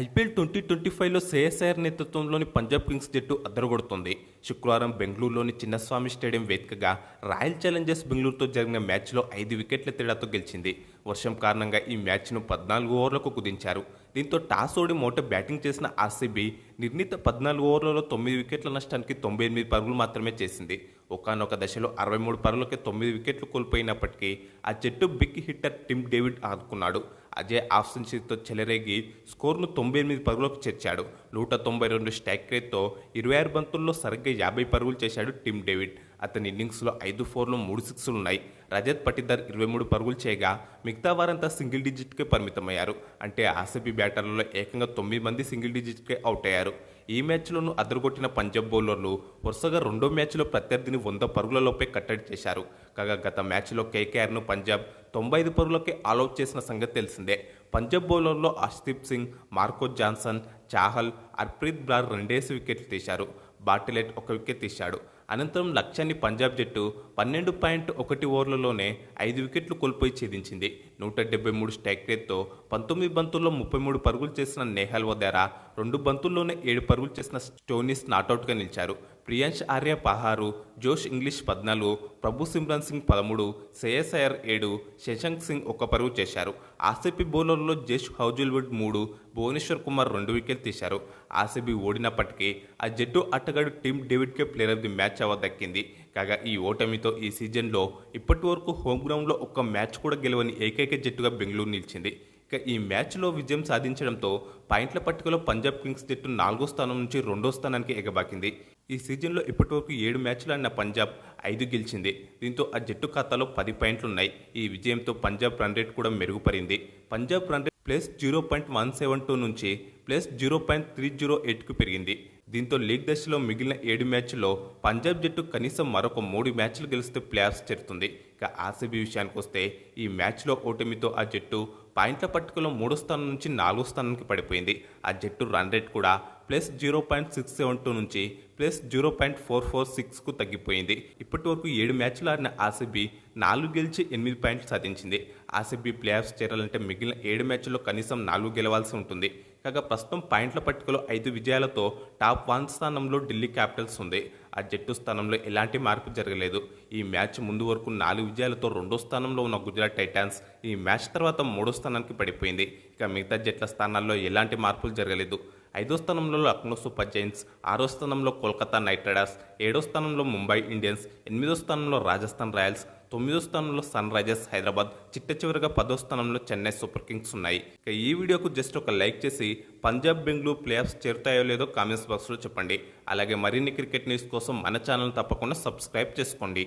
IPL twenty twenty ఫైవ్లో CSIR నేతృత్వంలోని Punjab kings జట్టు అద్దరగొడుతోంది. శుక్రవారం బెంగళూరులోని చిన్నస్వామి స్టేడియం వేదికగా రాయల్ ఛాలెంజర్స్ బెంగళూరుతో జరిగిన మ్యాచ్లో ఐదు వికెట్ల తేడాతో గెలిచింది. వర్షం కారణంగా ఈ మ్యాచ్ను పద్నాలుగు ఓవర్లకు కుదించారు. దీంతో టాస్ ఓడి మోట బ్యాటింగ్ చేసిన ఆర్సీబీ నిర్ణీత పద్నాలుగు ఓవర్లలో తొమ్మిది వికెట్ల నష్టానికి తొంభై ఎనిమిది పరుగులు మాత్రమే చేసింది. ఒకనొక దశలో అరవై మూడు పరుగులకి తొమ్మిది వికెట్లు కోల్పోయినప్పటికీ ఆ జట్టు బిగ్ హిట్టర్ టిమ్ డేవిడ్ ఆదుకున్నాడు. అజయ్ ఆఫ్ సెంచరీతో చెలరేగి స్కోర్ను తొంభై ఎనిమిది పరుగులకు చేర్చాడు. నూట తొంభై రెండు స్ట్రైక్ రేట్తో ఇరవై ఆరు బంతుల్లో సరిగ్గా యాభై పరుగులు చేశాడు టిమ్ డేవిడ్. అతని ఇన్నింగ్స్లో ఐదు ఫోర్లు మూడు సిక్స్లు ఉన్నాయి. రజత్ పటిదర్ ఇరవై మూడు పరుగులు చేయగా మిగతా వారంతా సింగిల్ డిజిట్కే పరిమితమయ్యారు. అంటే ఆర్సీబీ బ్యాటర్లలో ఏకంగా తొమ్మిది మంది సింగిల్ డిజిట్కే అవుట్ అయ్యారు ఈ మ్యాచ్లోనూ అదరగొట్టిన పంజాబ్ బౌలర్లు వరుసగా రెండో మ్యాచ్లో ప్రత్యర్థిని వంద పరుగులలోపే కట్టడి చేశారు. కాగా గత మ్యాచ్లో కేకేఆర్ను పంజాబ్ తొంభై ఐదు పరుగులకే ఆల్అౌట్ చేసిన సంగతి తెలిసిందే. పంజాబ్ బౌలర్లో అర్షదీప్ సింగ్ మార్కో జాన్సన్ చాహల్ హర్ప్రీత్ బ్రార్ రెండేసి వికెట్లు తీశారు. బాటిలెట్ ఒక వికెట్ తీశాడు. అనంతరం లక్ష్యాన్ని పంజాబ్ జట్టు పన్నెండు పాయింట్ ఒకటి ఓవర్లలోనే ఐదు వికెట్లు కోల్పోయి ఛేదించింది. నూట డెబ్బై మూడు స్ట్రైక్ రేట్తో పంతొమ్మిది బంతుల్లో ముప్పై మూడు పరుగులు చేసిన నేహల్ వదేరా రెండు బంతుల్లోనే ఏడు పరుగులు చేసిన స్టోనిస్ నాటౌట్గా నిలిచారు. ప్రియాంష్ ఆర్య పహారు జోష్ ఇంగ్లీష్ పద్నాలుగు ప్రభు సిమ్రాన్ సింగ్ పదమూడు శ్రేయస్ అయ్యర్ ఏడు శశాంక్ సింగ్ ఒక పరుగు చేశారు. ఆర్సీబీ బౌలర్లో జష్ హౌజుల్వుడ్ మూడు భువనేశ్వర్ కుమార్ రెండు వికెట్లు తీశారు. ఆర్సీబీ ఓడినప్పటికీ ఆ జట్టు ఆటగాడు team డేవిడ్కే player of the match award దక్కింది. కాగా ఈ ఓటమితో ఈ సీజన్లో ఇప్పటి వరకు హోమ్ గ్రౌండ్లో ఒక్క మ్యాచ్ కూడా గెలవని ఏకైక జట్టుగా బెంగళూరు నిలిచింది. ఇక ఈ మ్యాచ్లో విజయం సాధించడంతో పాయింట్ల పట్టికలో పంజాబ్ కింగ్స్ జట్టు నాలుగో స్థానం నుంచి రెండో స్థానానికి ఎగబాకింది. ఈ సీజన్లో ఇప్పటివరకు ఏడు మ్యాచ్లు ఆడిన పంజాబ్ ఐదు గెలిచింది. దీంతో ఆ జట్టు ఖాతాలో పది పాయింట్లున్నాయి. ఈ విజయంతో పంజాబ్ రన్ రేట్ కూడా మెరుగుపడింది. Punjab run rate plus zero point one seven two నుంచి plus zero point three zero ఎయిట్కు పెరిగింది. దీంతో లీగ్ దశలో మిగిలిన ఏడు మ్యాచ్ల్లో పంజాబ్ జట్టు కనీసం మరొక మూడు మ్యాచ్లు గెలిస్తే ప్లేఆఫ్స్ చేరుతుంది. ఇక ఆర్సీబీ విషయానికి వస్తే ఈ మ్యాచ్లో ఓటమితో ఆ జట్టు పాయింట్ల పట్టికలో మూడో స్థానం నుంచి నాలుగో స్థానానికి పడిపోయింది. ఆ జట్టు రన్ రేట్ కూడా plus zero point six seven two నుంచి plus zero point four four సిక్స్కు తగ్గిపోయింది. ఇప్పటి వరకు ఏడు మ్యాచ్లు ఆడిన ఆర్సీబీ నాలుగు గెలిచి ఎనిమిది పాయింట్లు సాధించింది. ఆర్సీబీ ప్లేఆఫ్స్ చేరాలంటే మిగిలిన ఏడు మ్యాచ్ల్లో కనీసం నాలుగు గెలవాల్సి ఉంటుంది. కాగా ప్రస్తుతం పాయింట్ల పట్టికలో ఐదు విజయాలతో టాప్ వన్ స్థానంలో ఢిల్లీ క్యాపిటల్స్ ఉంది. ఆ జట్టు స్థానంలో ఎలాంటి మార్పు జరగలేదు. ఈ మ్యాచ్ ముందు వరకు నాలుగు విజయాలతో రెండో స్థానంలో ఉన్న గుజరాత్ టైటాన్స్ ఈ మ్యాచ్ తర్వాత మూడో స్థానానికి పడిపోయింది. ఇక మిగతా జట్ల స్థానాల్లో ఎలాంటి మార్పులు జరగలేదు. ఐదో స్థానంలో లక్నో సూపర్ జైంట్స్ ఆరో స్థానంలో కోల్కతా నైట్ రైడర్స్ ఏడో స్థానంలో ముంబై ఇండియన్స్ ఎనిమిదో స్థానంలో రాజస్థాన్ రాయల్స్ తొమ్మిదో స్థానంలో సన్ రైజర్స్ హైదరాబాద్ చిట్ట చివరిగా పదో స్థానంలో చెన్నై సూపర్ కింగ్స్ ఉన్నాయి. ఇక ఈ వీడియోకు జస్ట్ ఒక లైక్ చేసి పంజాబ్ బెంగళూరు ప్లేఆఫ్స్ చేరుతాయో లేదో కామెంట్స్ బాక్స్లో చెప్పండి. అలాగే మరిన్ని క్రికెట్ న్యూస్ కోసం మన ఛానల్ తప్పకుండా సబ్స్క్రైబ్ చేసుకోండి.